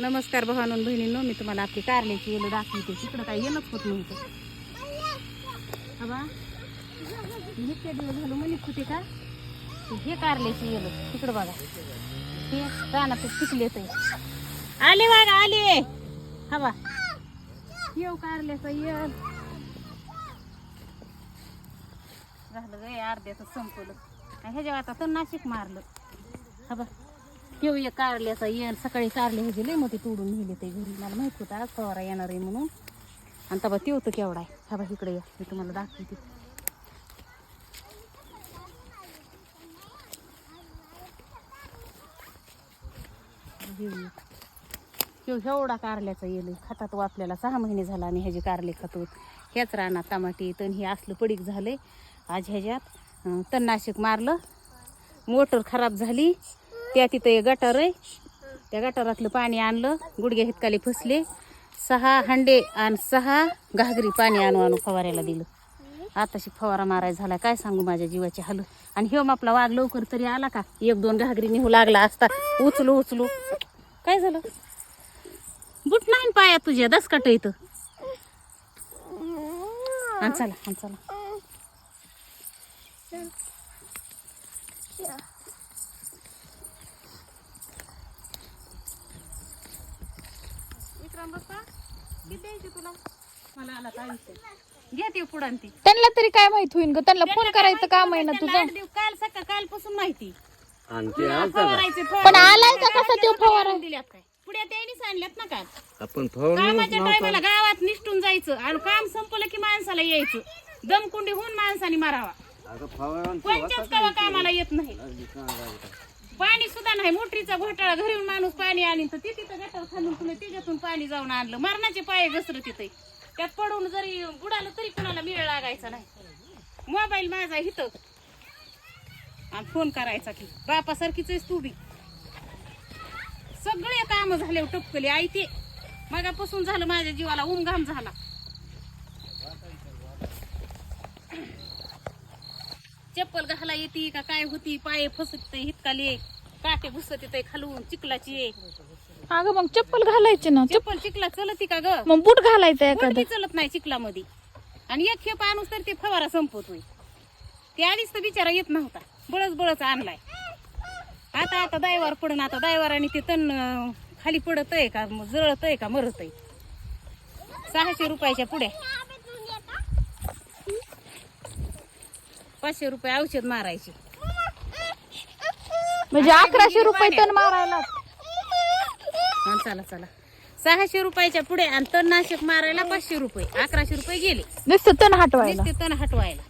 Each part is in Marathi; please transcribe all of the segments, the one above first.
नमस्कार भावांनो बहिणींनो मी तुम्हाला आपली कारल्याची येलं दाखवते. तिकडं काही येणंच होत नव्हतं. बाबा इतके दिवस झालो म्हणत होते का? हे कारल्याची येलं तिकडं बघा. हे रानात पिकले ते आले बघा आले. हवा येऊ कारल्याचं ये झालं गे अर्ध्याचं संपलं. ह्याच्या आता तर नाशिक मारलं. हबा येऊ ये कारल्याचा येण सकाळी कारले ह्याची लय मोठी तोडून नेले ते घरी. मला माहीत होतं आज फवारा येणार आहे म्हणून. आणि तबा ते होतं केवढा आहे. हबा इकडे या. मी तुम्हाला दाखवते. घेऊया एवढा कारल्याचा येईल खातात वापल्याला सहा महिने झाला आणि ह्याचे कारले खातो ह्याच रानात टमाटे तण हे असलं पडीक झाले आज ह्याच्यात तणनाशक मारलं. मोटर खराब झाली. त्या तिथं एक गटार आहे. त्या गटारातलं पाणी आणलं गुडघ्या हितकाली फसले. सहा हंडे आणि सहा घागरी पाणी आणू आणू फवाऱ्याला दिलं. आताशी फवारा मारायला झाला. काय सांगू माझ्या जीवाची हाल आणि हे आपला वाघ लवकर तरी आला का? एक दोन घागरी निघू लागला असता. उचलू उचलू. काय झालं? बुट नाही पाया तुझ्या? दसकाट इथं. चला आणि चला. विक्रम बाप्पा किती द्यायचे तुला? मला आला तर आयुष्य घे ते पुढं ती. त्यांना तरी काय माहीत होईन ग? त्यांना फोन करायचं काम आहे ना तुझं? काल सकाळ कालपासून माहिती. आणि ते आलता का? फवारायचे पण आलाय का कसा तो फवारा? दिल्यात काय? पुढे त्यांनीच आणल्यात ना काल. आपण कामाच्या टायमाला गावात निष्ठून जायचं आणि काम संपलं की माणसाला यायचं. दमकुंडी होऊन माणसाने मारावा. कवा कामाला येत नाही. पाणी सुद्धा नाही. मोटरीचा घोटाळा घरी येऊन माणूस पाणी आणीन तर ती तिथं गटर खालून तुला तिच्यातून पाणी जाऊन आणलं. मरणाचे पाय घसरत तिथे त्यात पडून जरी बुडालं तरी कुणाला मिळ लागायचा नाही. मोबाईल माझा हित आणि फोन करायचा की बापासारखीच आहेस तू बी. सगळे काम झाले टपकले. आई ते मगापासून झालं माझ्या जीवाला उमघाम झाला. चप्पल घाला येते का काय होती पाय फसत हितकाले काटे घुसत येते खालून चिखलाची अगं मग चप्पल घालायची ना चप्पल चिखला चलती का ग? मग बूट घालायचं एखादं. चलत नाही चिखलामध्ये. आणि एक खेप आणूस तर ते फवारा संपत होई ते आधीच तर बिचारा येत नव्हता. बळच बळच आणलाय. आता आता दायवार पडन आता दायवाराने ते तण खाली पडत आहे का जळत आहे का मरत आहे सहाशे रुपयाच्या पुढ्या. पाचशे रुपये औषध मारायचे. म्हणजे अकराशे रुपये टन मारायला. हा, चला चला. सहाशे रुपयाच्या पुढे आणि तणनाशक मारायला पाचशे रुपये. अकराशे रुपये गेले. नुसतं तण हटवायला. नुसते तण हटवायला.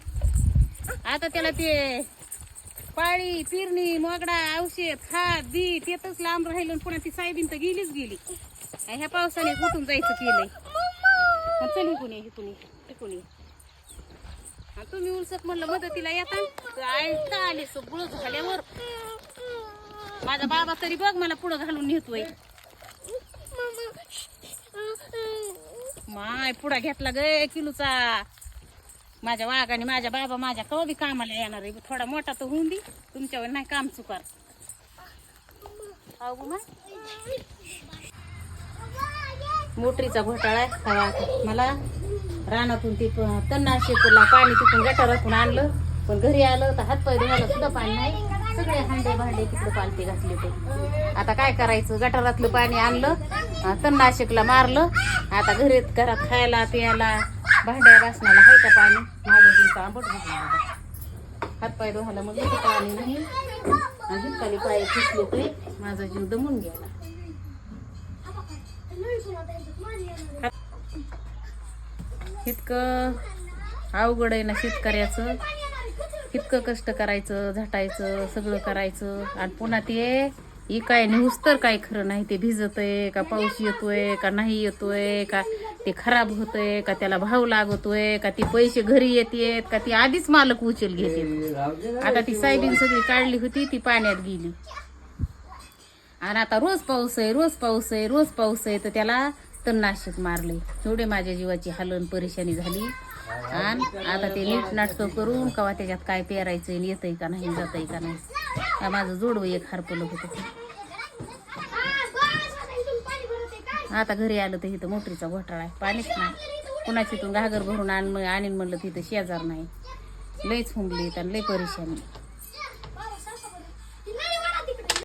आता त्याला ते पाळी पिरणी मोगडा औषध खाद बी तेच लांब राहिलं आणि पुन्हा ती सायबीन तर गेलीच गेली. आणि ह्या पावसाने कुठून जायचं केलंय? हा, चल इकून ये इकून ये इकून ये. हा, तुम्ही उलसत म्हणलं मदतीला येता तर ऐकता आले सगळं झाल्यावर. माझा बाबा तरी बघ मला पुढं घालून नेतोय. माय पुढा घेतला गे किलोचा. माझ्या वाघाने माझ्या बाबा माझ्या कवा बी कामाला येणार आहे. थोडा मोठा तर होऊन दे तुमच्यावर नाही काम चुकार. मोटरीचा घोटाळा आहे. हवा मला रानातून ते प- तणनाशकला पाणी तिथून गटारातून आणलं. पण घरी आलं तर हातपाय धुवायला सुद्धा पाणी नाही. सगळे हांडे भांडे तिकडे पालते घातले ते आता काय करायचं? गटारातलं पाणी आणलं तणनाशिकला मारलं. आता घरी घरात खायला प्यायला भांड्या घासण्याला आहे का पाणी? माझं जीव आंबट झाला हातपाय धुवायला मग इथं पाणी नाही. आणि खाली पाय फिसले ते. माझा जीव दमून गेला. इतकं अवघड आहे ना शेतकऱ्याचं. इतकं कष्ट करायचं झटायचं सगळं करायचं. आणि पुन्हा ते इकाय नेऊस तर काय खरं नाही ते भिजत आहे का पाऊस येतोय का नाही येतोय का ते खराब होतंय का त्याला भाव लागतोय का ती पैसे घरी येतेत का ती आधीच मालक उचल घेते आता ती सायबीन सगळी काढली होती ती पाण्यात गेली. आणि आता रोज पाऊस आहे रोज पाऊस आहे रोज पाऊस आहे तर त्याला तणनाशक मारले. एवढे माझ्या जीवाची हलन परेशानी झाली. आणि आता ते नीट नाटकं करून कवा त्याच्यात काय पेरायचं येतंय का नाही जात आहे का नाही. माझं जोडवं एक हरपलं होतं आता घरी आलं तर इथं मोटरीचा घोटाळा आहे. पाणीच नाही. कुणाची इथून घागर भरून आण आणीन म्हणलं तिथं शेजार नाही. लईच हुंबली आणि लई परेशानी.